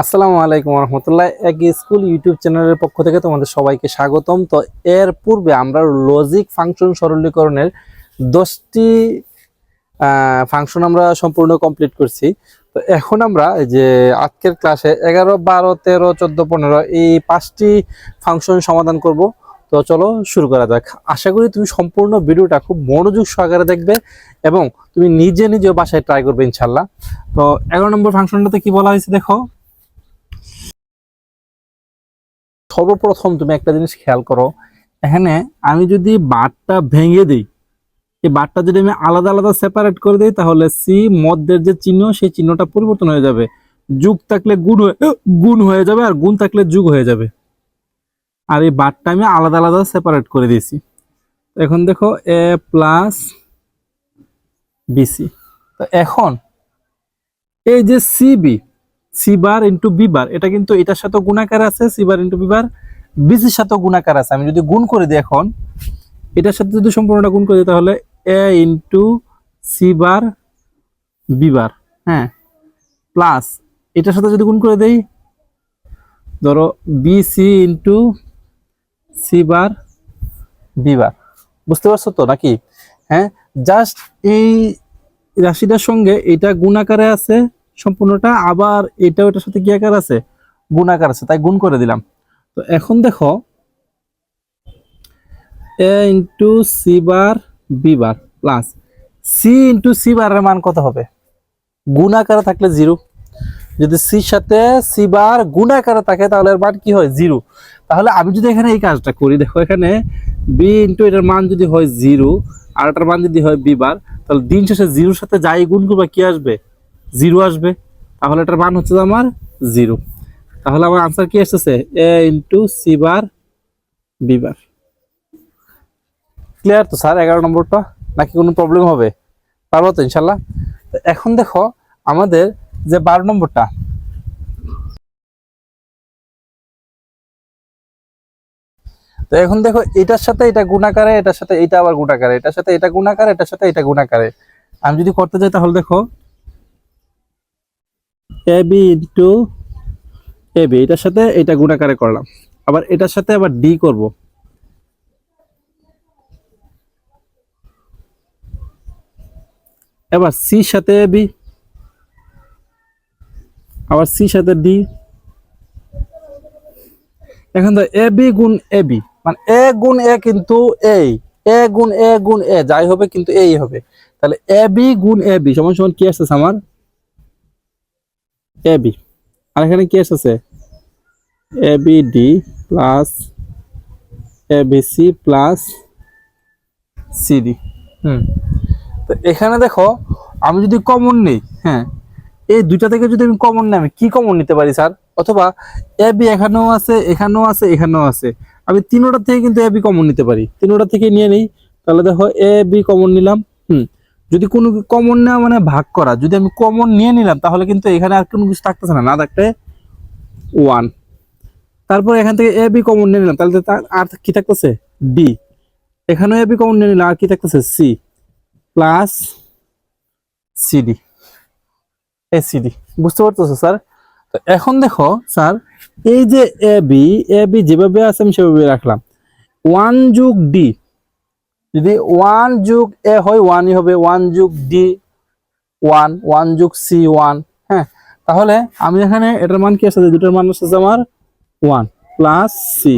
আসসালামু আলাইকুম রহমতুল্লাহ। এক স্কুল ইউটিউব চ্যানেলের পক্ষ থেকে তোমাদের সবাইকে স্বাগতম। তো এর পূর্বে আমরা লজিক ফাংশন সরলীকরণের দশটি ফাংশন আমরা সম্পূর্ণ কমপ্লিট করছি। তো এখন আমরা যে আজকের ক্লাসে এগারো, বারো, তেরো, চোদ্দ, পনেরো এই পাঁচটি ফাংশন সমাধান করব। তো চলো শুরু করা যাক। আশা করি তুমি সম্পূর্ণ ভিডিওটা খুব মনোযোগ সহকারে দেখবে এবং তুমি নিজে নিজে বাসায় ট্রাই করবে ইনশাল্লাহ তো এগারো নম্বর ফাংশনটাতে কি বলা হয়েছে দেখো? সর্বপ্রথম তুমি একটা জিনিস খেয়াল করো, এখানে আমি যদি বারটা ভেঙে দিই, এই বারটা যদি আমি আলাদা আলাদা সেপারেট করে দিই, তাহলে সি মধ্যের যে চিহ্ন, সেই চিহ্নটা পরিবর্তন হয়ে যাবে। যুগ থাকলে গুণ হয়ে গুণ হয়ে যাবে আর গুণ থাকলে যুগ হয়ে যাবে। আর এই বারটা আমি আলাদা আলাদা সেপারেট করে দিয়েছি। এখন দেখো এ প্লাস বিসি তো এখন এই যে CB C bar into B bar এটা কিন্তু এটার সাথে গুণাকার আছে C bar into B bar বিসির সাথে গুণাকার আছে। আমি যদি গুণ করে দিই এখন, এটার সাথে যদি সম্পূর্ণটা গুণ করে দিই তাহলে A into C bar B bar হ্যাঁ প্লাস এটার সাথে যদি গুণ করে দেই, ধরো B C into C bar B bar বুঝতে পারছ তো নাকি? হ্যাঁ জাস্ট এই রাশিটার সঙ্গে এটা গুণাকারে আছে সম্পূর্ণটা, আবার এটাও এটার সাথে কি আকার আছে? গুণাকার আছে, তাই গুণ করে দিলাম। তো এখন দেখো A into C bar B bar plus C into C বারের মান কত হবে? গুণাকারে থাকলে জিরো। যদি সির সাথে সি বার গুণাকারে থাকে, তাহলে এর মান কি হয়? জিরো। তাহলে আমি যদি এখানে এই কাজটা করি, দেখো এখানে বি ইন্টু এটার মান যদি হয় জিরো, আর এটার মান যদি হয় বি বার তাহলে দিন শেষে জিরোর সাথে যাই গুণ করবে কি আসবে? জিরো আসবে। তাহলে এটার মান হচ্ছে আমার জিরো। তাহলে আমার আনসার কি আসতেছে? A into C bar B bar clear তো স্যার? এগারো নম্বরটা? নাকি কোনো প্রবলেম হবে? পারব তো ইনশাল্লাহ? এখন দেখো, আমাদের যে বারো নম্বরটা। তো এখন দেখো, এটার সাথে এটা গুণাকারে এটার সাথে এটা আবার গুণাকারে এটার সাথে এটা গুণাকারে এটার সাথে এটা গুণাকারে আমি যদি করতে যাই তাহলে দেখো A B into A B এটার সাথে এটা গুণাকারে করলাম। আবার এটার সাথে আবার ডি করব। এবার সাথে এ বি আবার সাথে ডি এখন তো এ বি গুণ এ বি মানে এ গুণ এ কিন্তু এই এ গুণ এ গুণ এ যাই হবে কিন্তু এই হবে। তাহলে এ বি গুণ এ বি সমান সমান কি আসতেছে আমার? এ বি আর এখানে কি আসতেছে A B D plus A B C plus CD হুম। তো এখানে দেখো আমি যদি কমন নেই হ্যাঁ এই দুইটা থেকে যদি আমি কমন নেই আমি কি কমন নিতে পারি স্যার? অথবা এ বি এখানেও আছে এখানেও আছে এখানেও আছে। আমি তিনোটা থেকে কিন্তু এ বি কমন নিতে পারি। তিনোটা থেকে নিয়ে নিই তাহলে দেখো এ বি কমন নিলাম হুম। যদি কোনো কমন নেওয়া মানে ভাগ করা, যদি আমি কমন নিয়ে নিলাম, তাহলে কিন্তু এখানে আর কোনো কিছু থাকতেছে না। না থাকতে ওয়ান তারপর এখান থেকে এ বি কমন নিয়ে নিলাম, তাহলে আর কি থাকতেছে? বি এখানেও এ বি কমন নিয়ে নিলাম, আর কি থাকতেছে? C plus CD A CD বুঝতে পারতেছো, স্যার? তো এখন দেখো, স্যার, এই যে এ বি এ বি যেভাবে আছে আমি সেভাবে রাখলাম। ওয়ান যুগ ডি যদি ওয়ান যুগ এ হয় ওয়ানই হবে ওয়ান যুগ ডি ওয়ান ওয়ান যুগ সি ওয়ান হ্যাঁ? তাহলে আমি এখানে এটার মান কি আসছে দুটোর মান আসছে আমার one plus C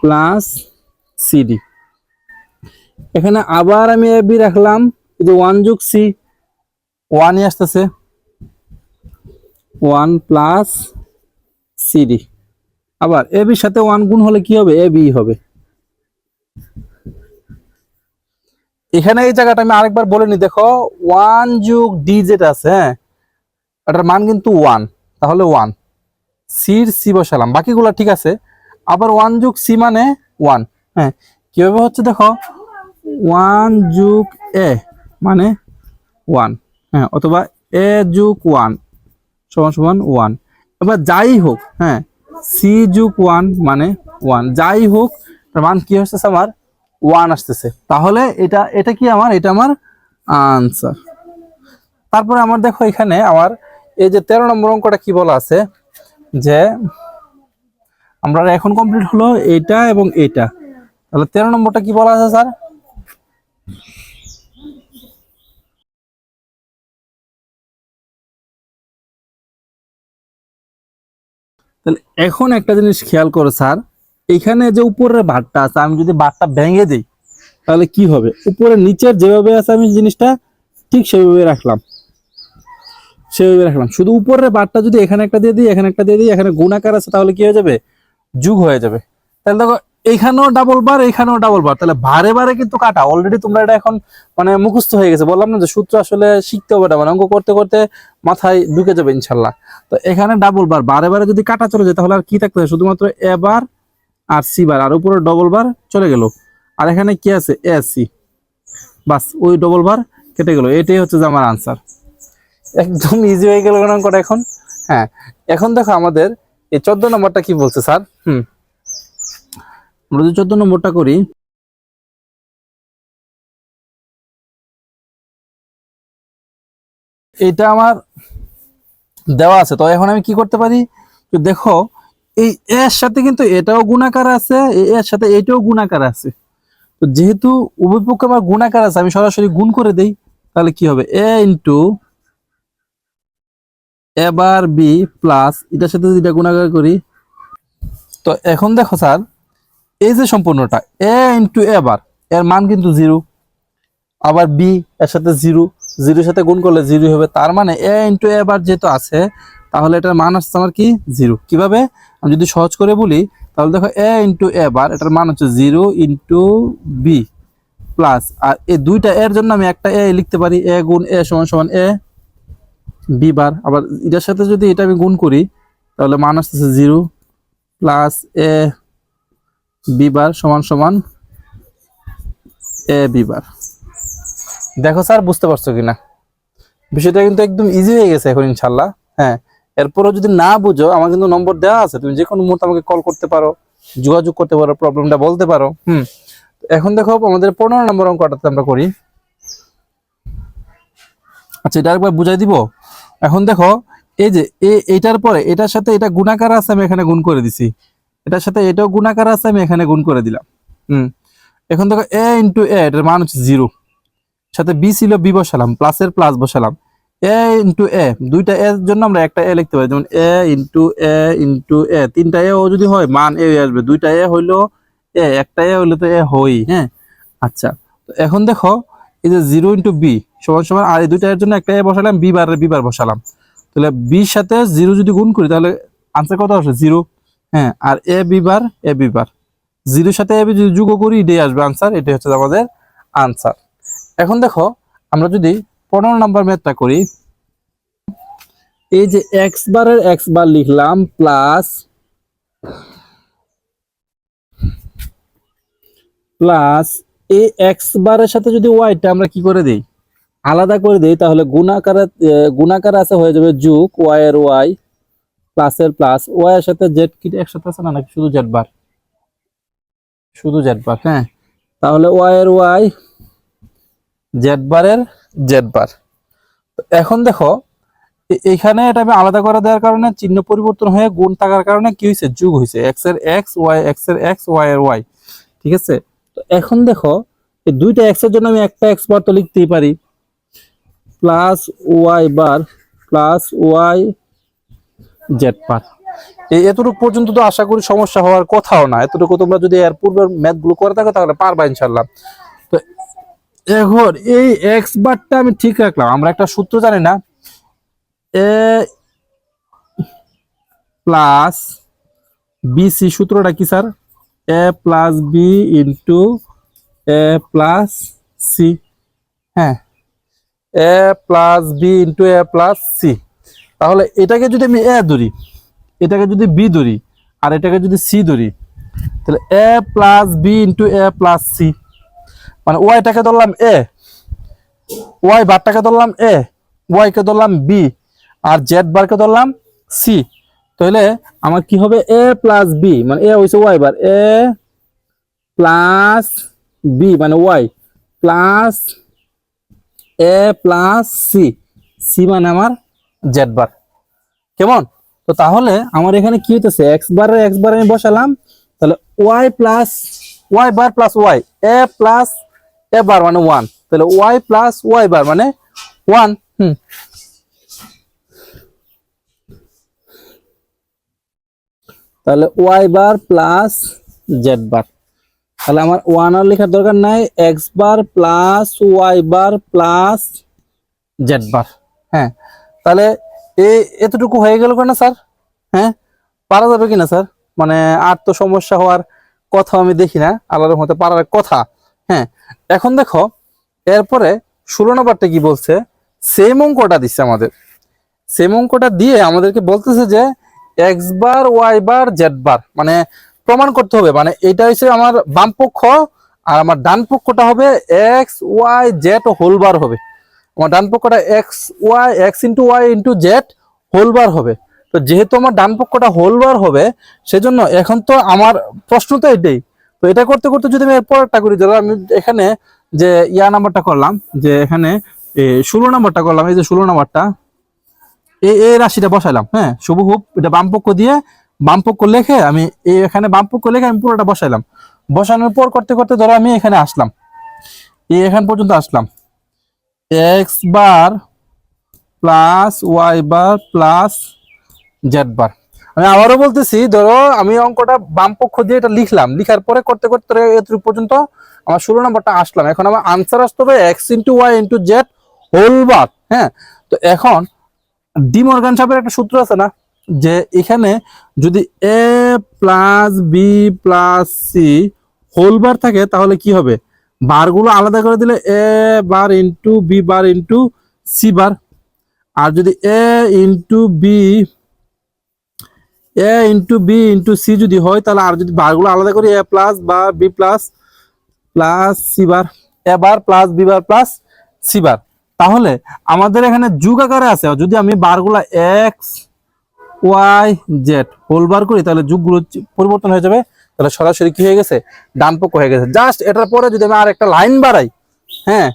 plus CD এখানে আবার আমি এ বি রাখলাম এই যে ওয়ান যুগ সি ওয়ানই আসতেছে। ওয়ান প্লাস সিডি আবার এ বির সাথে ওয়ান গুণ হলে কি হবে? এ বি হবে। এখানে এই জায়গাটা আমি আরেকবার বলে নি, দেখো ওয়ান যুগ ডি যেটা আছে হ্যাঁ? এটার মান কিন্তু ওয়ান তাহলে ওয়ান সির সি বসালাম, বাকিগুলো ঠিক আছে। আবার ওয়ান যুগ সি মানে ওয়ান হ্যাঁ? কীভাবে হচ্ছে দেখো? ওয়ান যুগ এ মানে ওয়ান হ্যাঁ? অথবা এ যুগ ওয়ান সমান সমান ওয়ান এবার যাই হোক হ্যাঁ? সি যুগ ওয়ান মানে ওয়ান যাই হোক মান কি হচ্ছে আমার? ওয়ান আসতেছে। তাহলে এটা এটা কি আমার? এটা আমার আনসার তারপরে আমার দেখো এখানে আমার এই যে তেরো নম্বর অঙ্কটা কি বলা আছে? যে আমরা এখন কমপ্লিট হলো এইটা এবং এইটা। তাহলে তেরো নম্বরটা কি বলা আছে, স্যার? তাহলে এখন একটা জিনিস খেয়াল করো, স্যার। এখানে যে উপরের বারটা আছে, আমি যদি বারটা ভেঙে দিই, তাহলে কি হবে? উপরে নিচের যেভাবে আছে, আমি জিনিসটা ঠিক সেভাবে রাখলাম। সেভাবে রাখলাম। শুধু উপরের বারটা যদি এখানে একটা দিয়ে দিই, এখানে একটা দিয়ে দিই, এখানে গুণাকার আছে, তাহলে কি হয়ে যাবে? যুগ হয়ে যাবে। তাহলে দেখো, এইখানেও ডাবল বার এইখানেও ডাবল বার তাহলে বারে বারে কিন্তু কাটা। অলরেডি তোমরা এটা এখন মানে মুখস্থ হয়ে গেছে। বললাম না যে সূত্র আসলে শিখতে হবে না মানে অঙ্ক করতে করতে মাথায় ঢুকে যাবে ইনশাল্লাহ। তো এখানে ডাবল বার বারে বারে যদি কাটা চলে যায়, তাহলে আর কি থাকতে হবে? শুধুমাত্র এ বার আর সি বার আর উপরে ডবল বার চলে গেল। আর এখানে কি আছে? এ সি বাস, ওই ডবল বার কেটে গেল। এটাই হচ্ছে যে আমার আনসার একদম ইজি হয়ে গেল অঙ্কটা এখন? হ্যাঁ এখন দেখো আমাদের এই চোদ্দ নম্বরটা কি বলছে, স্যার? হুম। আমরা যদি চোদ্দ নম্বরটা করি, এটা আমার দেওয়া আছে। তো এখন আমি কি করতে পারি? তো দেখো এই এর সাথে কিন্তু এটাও গুণাকার আছে এর সাথে এটাও গুণাকার আছে। তো যেহেতু উভয় পক্ষে আমার গুণাকার আছে, আমি সরাসরি গুণ করে দেই, তাহলে কি হবে? এ ইন্টু এবার বি প্লাস এটার সাথে যদি এটা গুণাকার করি, তো এখন দেখো স্যার, এই যে সম্পূর্ণটা, এ ইন্টু এ বার, এর মান কিন্তু জিরো। আবার বি এর সাথে জিরো, জিরোর সাথে গুণ করলে জিরো হবে, তার মানে এ ইন্টু এ বার যেহেতু আছে, তাহলে এটার মান আসছে আমার কি? জিরো। কীভাবে? আমি যদি সহজ করে বলি, তাহলে দেখো এ ইন্টু এ বার এটার মান হচ্ছে জিরো ইন্টু বি প্লাস আর এই দুইটা এর জন্য আমি একটা এ লিখতে পারি এ গুণ এ সমান সমান এ বি বার আবার এটার সাথে যদি এটা আমি গুণ করি, তাহলে মান আসতেছে zero plus A B bar সমান সমান এ বি বার দেখো স্যার, বুঝতে পারছ কিনা? বিষয়টা কিন্তু একদম ইজি হয়ে গেছে এখন ইনশাল্লাহ হ্যাঁ এরপরও যদি না বুঝো, আমার কিন্তু নম্বর দেওয়া আছে, তুমি যে কোনো মুহূর্তে আমাকে কল করতে পারো, যোগাযোগ করতে পারো প্রবলেমটা বলতে পারো, হুম? এখন দেখো, আমাদের পনেরো নম্বর অঙ্কটাতে আমরা করি। আচ্ছা এটা একবার বুঝাই দিব? এখন দেখো, এই যে এইটার পরে, এটার সাথে এটা গুণাকার আছে, আমি এখানে গুণ করে দিছি। এটার সাথে এটাও গুণাকার আছে, আমি এখানে গুণ করে দিলাম, হুম? এখন দেখো এ ইন্টু এ এটার মান হচ্ছে জিরো সাথে বি ছিল বি বসালাম প্লাসের প্লাস বসালাম। এ ইন্টু এ দুইটা এর জন্য আমরা একটা এ লিখতে পারি। যেমন এ ইন্টু এ ইন্টু এ তিনটা এ ও যদি হয়, মান এ আসবে। দুইটা এ হইল এ একটা এ হইলে তো এ হই হ্যাঁ? আচ্ছা তো এখন দেখো, এই যে জিরো ইন্টু বি সমান সমান আর এই দুইটা এর জন্য একটা এ বসালাম বি বার বি বার বসালাম। তাহলে বির সাথে জিরো যদি গুণ করি, তাহলে আনসার কত আসবে? জিরো হ্যাঁ? আর A B bar A B bar. জিরোর সাথে এ বি যদি যোগ করি, এটাই আসবে আনসার এটাই হচ্ছে আমাদের আনসার এখন দেখো, আমরা যদি পনেরো নাম্বার ম্যাথটা করি। এই যে এক্স বারের এক্স বার লিখলাম প্লাস প্লাস এই এক্স বারের সাথে যদি ওয়াইটা আমরা কি করে দিই? আলাদা করে দিই, তাহলে গুণাকার গুণাকার আছে হয়ে যাবে যুগ ওয়াই এর ওয়াই প্লাসের প্লাস ওয়াই এর সাথে জেড কি একসাথে আছে না নাকি? শুধু জেড বার। শুধু জেড বার হ্যাঁ। তাহলে ওয়াই এর ওয়াই জেড বারের জেড বার এখন দেখো, এ- এইখানে এটা আমি আলাদা করে দেওয়ার কারণে চিহ্ন পরিবর্তন হয়ে গুণ থাকার কারণে কি হয়েছে? যুগ হয়েছে। এক্সের এক্স ওয়াই এক্সের এক্স ওয়াই এর ওয়াই ঠিক আছে? তো এখন দেখো, এই দুইটা এক্সের জন্য আমি একটা এক্স বার তো লিখতেই পারি। Plus Y bar plus Y Z bar এই এতটুকু পর্যন্ত তো আশা করি সমস্যা হওয়ার কথাও না। এতটুকু তোমরা যদি এর পূর্বের ম্যাথগুলো করে থাকো, তাহলে পারবা ইনশাল্লাহ এখন এই এক্স বারটা আমি ঠিক রাখলাম। আমরা একটা সূত্র জানি না। এ প্লাস বিসি সূত্রটা কি, sir? A plus B into A plus C হ্যাঁ। A plus B into A plus C তাহলে এটাকে যদি আমি এ ধরি, এটাকে যদি বি ধরি, আর এটাকে যদি সি ধরি, তাহলে A plus B into A plus C মানে ওয়াইটাকে ধরলাম এ, ওয়াই বারটাকে ধরলাম এ ওয়াইকে ধরলাম বি, আর জেড বারকে ধরলাম সি। তাহলে আমার কি হবে? এ প্লাস বি মানে এ হয়েছে Y bar. A plus B মানে Y. Plus A plus C. C মানে আমার জেড বার। কেমন? তো তাহলে আমার এখানে কি হইতেছে? এক্স বার এক্স বার আমি বসালাম। তাহলে Y plus Y bar plus Y A plus A bar মানে ওয়ান তাহলে ওয়াই প্লাস ওয়াই বার মানে ওয়ান হুম। তাহলে Y bar plus Z bar. তাহলে আমার ওয়ান আর লেখার দরকার নাই X bar plus Y bar plus Z bar. হ্যাঁ তাহলে এই এতটুকু হয়ে গেল কেন স্যার? হ্যাঁ পারা যাবে কিনা স্যার? মানে আর তো সমস্যা হওয়ার কথা আমি দেখি না আল্লাহর মতে পারার কথা। হ্যাঁ এখন দেখো, এরপরে ষোলো নম্বরটা কি বলছে? সেম অঙ্কটা দিচ্ছে আমাদের। সেম অঙ্কটা দিয়ে আমাদেরকে বলতেছে যে X bar Y bar Z bar মানে প্রমাণ করতে হবে। মানে এটা হচ্ছে আমার বাম পক্ষ আর আমার ডান পক্ষটা হবে X Y Z whole bar হবে। আমার ডান পক্ষটা X Y X into Y into Z whole bar হবে। তো যেহেতু আমার ডান পক্ষটা হোল বার হবে, সেজন্য এখন তো আমার প্রশ্ন তো এটাই তো এটা করতে করতে যদি আমি এরপরটা করি, ধরো আমি এখানে যে ইয়া নাম্বারটা করলাম, যে এখানে ষোলো নাম্বারটা করলাম, এই যে ষোলো নাম্বারটা এই এই রাশিটা বসাইলাম হ্যাঁ? শুভ হুপ এটা বামপক্ষ দিয়ে বামপক্ষ লেখে আমি এখানে বামপক্ষ লেখে আমি পুরোটা বসাইলাম। বসানোর পর করতে করতে ধরো আমি এখানে আসলাম। এই এখান পর্যন্ত আসলাম। X bar plus Y bar plus Z bar. আমি আবারও বলতেছি, ধরো আমি অঙ্কটা বাম পক্ষ দিয়ে এটা লিখলাম, লিখার পরে করতে করতে এতটুকু পর্যন্ত আমার ষোলো নম্বরটা আসলাম। এখন আমার আনসার আসতে হবে X into Y into Z whole bar হ্যাঁ? তো এখন ডিমর্গান সাহেবের একটা সূত্র আছে না, যে এখানে যদি A plus B plus C whole bar থাকে, তাহলে কি হবে? বারগুলো আলাদা করে দিলে A bar into B bar into C bar আর যদি A into B A into B into C যদি হয়, তাহলে আর যদি বারগুলো আলাদা করি এ প্লাস বা B plus plus C bar A bar plus B bar plus C bar তাহলে আমাদের এখানে যুগ আকারে আছে যদি আমি বারগুলা X Y Z whole bar করি, তাহলে যুগগুলো পরিবর্তন হয়ে যাবে। তাহলে সরাসরি কি হয়ে গেছে? ডান পক্ষ হয়ে গেছে। জাস্ট এটার পরে যদি আমি আর একটা লাইন বাড়াই হ্যাঁ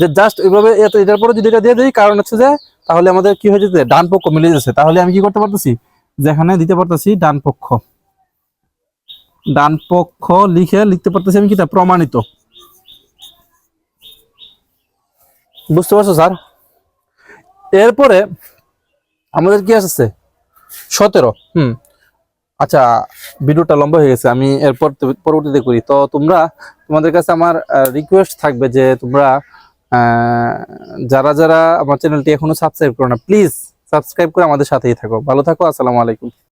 যে জাস্ট এইভাবে এটার পরে যদি এটা দিয়ে দিই, কারণ হচ্ছে যে, তাহলে আমাদের কি হয়ে যেতে ডান পক্ষ মিলে যাচ্ছে তাহলে আমি কি করতে পারতেছি? যেখানে দিতে পারতেছি ডান পক্ষ। ডান পক্ষ লিখে লিখতে পারতেছি আমি কি তা প্রমাণিত। বুঝতে পারছ, স্যার? এরপরে আমাদের কি আসছে সতেরো। হুম। আচ্ছা ভিডিওটা লম্বা হয়ে গেছে, আমি এরপর পরবর্তীতে করি। তো তোমরা, তোমাদের কাছে আমার রিকোয়েস্ট থাকবে যে তোমরা যারা যারা আমার চ্যানেলটি এখনও সাবস্ক্রাইব করো না প্লিজ সাবস্ক্রাইব করে আমাদের সাথেই থাকো। ভালো থাকো আসসালামু আলাইকুম।